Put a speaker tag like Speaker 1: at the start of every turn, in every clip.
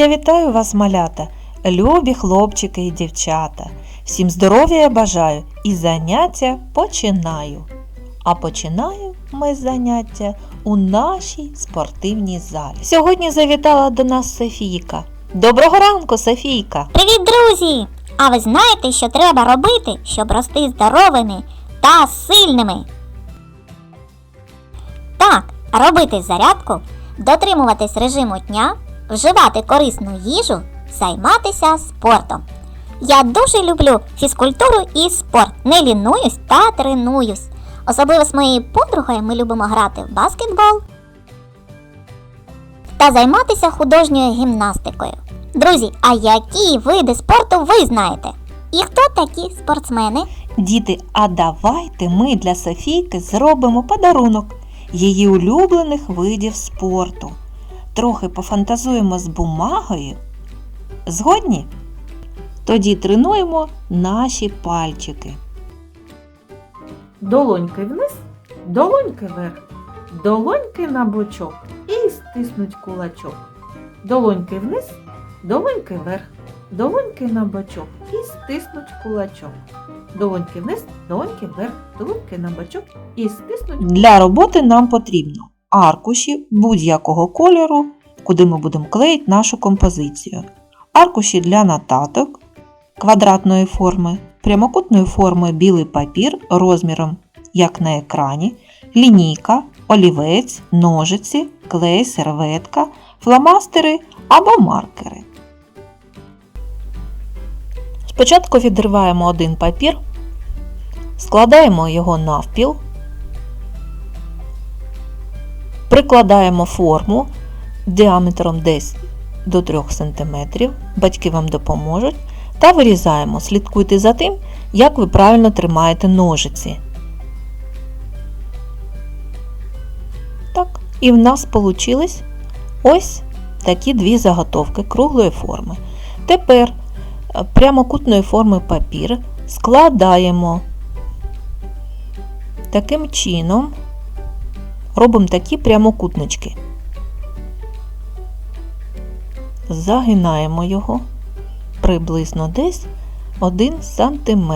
Speaker 1: я вітаю вас, малята, любі хлопчики і дівчата. Всім здоров'я я бажаю і заняття починаю. А починаю ми заняття у нашій спортивній залі. Сьогодні завітала до нас Софійка. Доброго ранку, Софійка!
Speaker 2: Привіт, друзі! А ви знаєте, що треба робити, щоб рости здоровими та сильними? Так, робити зарядку, дотримуватись режиму дня, вживати корисну їжу, займатися спортом. Я дуже люблю фізкультуру і спорт. Не лінуюсь та тренуюсь. Особливо з моєю подругою ми любимо грати в баскетбол та займатися художньою гімнастикою. Друзі, а які види спорту ви знаєте? І хто такі спортсмени?
Speaker 1: Діти, а давайте ми для Софійки зробимо подарунок її улюблених видів спорту. Трохи пофантазуємо з бумагою. Згодні? Тоді тренуємо наші пальчики.
Speaker 3: Долоньки вниз, долоньки вверх, долоньки на бочок і стиснуть кулачок. Долоньки вниз, долоньки вверх, долоньки на бочок і стиснуть кулачок. Долоньки вниз, долоньки вверх, долоньки на бочок і стиснуть
Speaker 1: Для роботи нам потрібно аркуші будь-якого кольору, куди ми будемо клеїти нашу композицію. Аркуші для нотаток квадратної форми, прямокутної форми білий папір розміром, як на екрані, лінійка, олівець, ножиці, клей, серветка, фломастери або маркери. Спочатку відриваємо один папір, складаємо його навпіл, прикладаємо форму діаметром десь до 3 см, батьки вам допоможуть, та вирізаємо. Слідкуйте за тим, як ви правильно тримаєте ножиці. Так, і в нас вийшли ось такі дві заготовки круглої форми. Тепер е, прямокутної форми папір складаємо таким чином, робимо такі прямокутнички. Загинаємо його приблизно десь 1 см.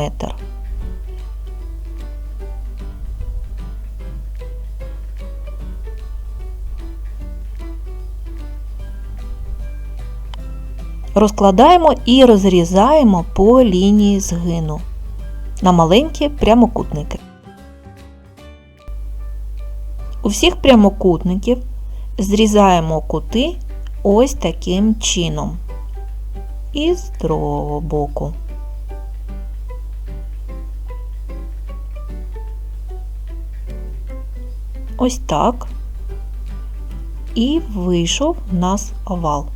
Speaker 1: Розкладаємо і розрізаємо по лінії згину на маленькі прямокутники. У всіх прямокутників зрізаємо кути ось таким чином. І з другого боку. Ось так. І вийшов в нас овал.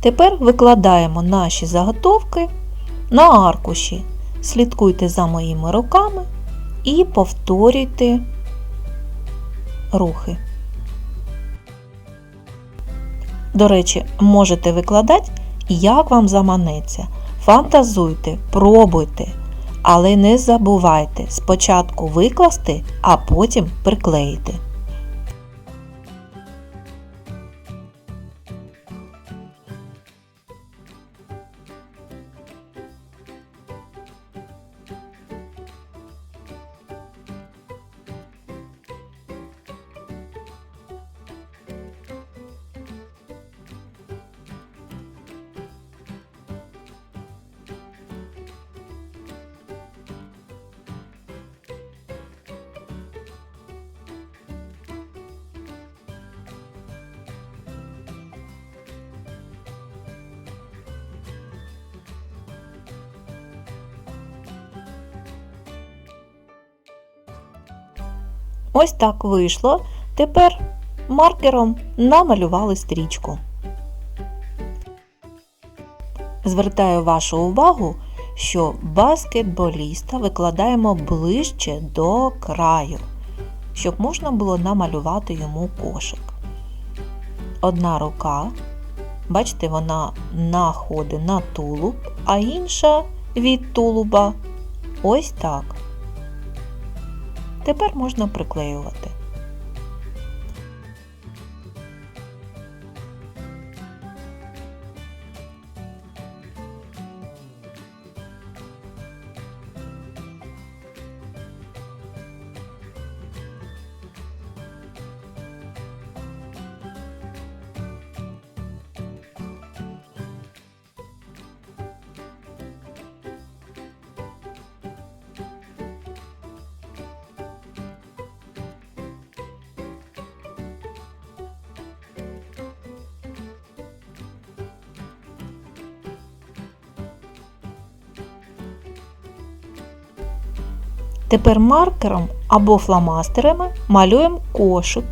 Speaker 1: Тепер викладаємо наші заготовки на аркуші. Слідкуйте за моїми руками і повторюйте рухи. До речі, можете викладати, як вам заманеться. Фантазуйте, пробуйте, але не забувайте спочатку викласти, а потім приклеїти. Ось так вийшло. Тепер маркером намалювали стрічку. Звертаю вашу увагу, що баскетболіста викладаємо ближче до краю, щоб можна було намалювати йому кошик. Одна рука, бачите, вона находить на тулуб, а інша від тулуба. Ось так. Тепер можна приклеювати. Тепер маркером або фломастерами малюємо кошик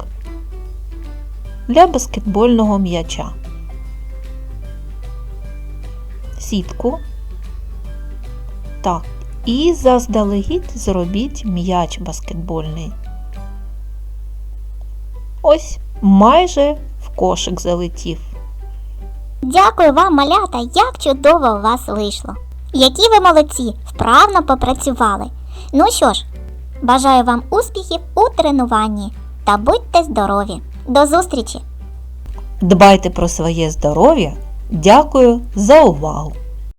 Speaker 1: для баскетбольного м'яча. Сітку. Так, і заздалегідь зробіть м'яч баскетбольний. Ось майже в кошик залетів.
Speaker 2: Дякую вам, малята, як чудово у вас вийшло. Які ви молодці, вправно попрацювали. Ну що ж, бажаю вам успіхів у тренуванні та будьте здорові. До зустрічі!
Speaker 1: Дбайте про своє здоров'я. Дякую за увагу!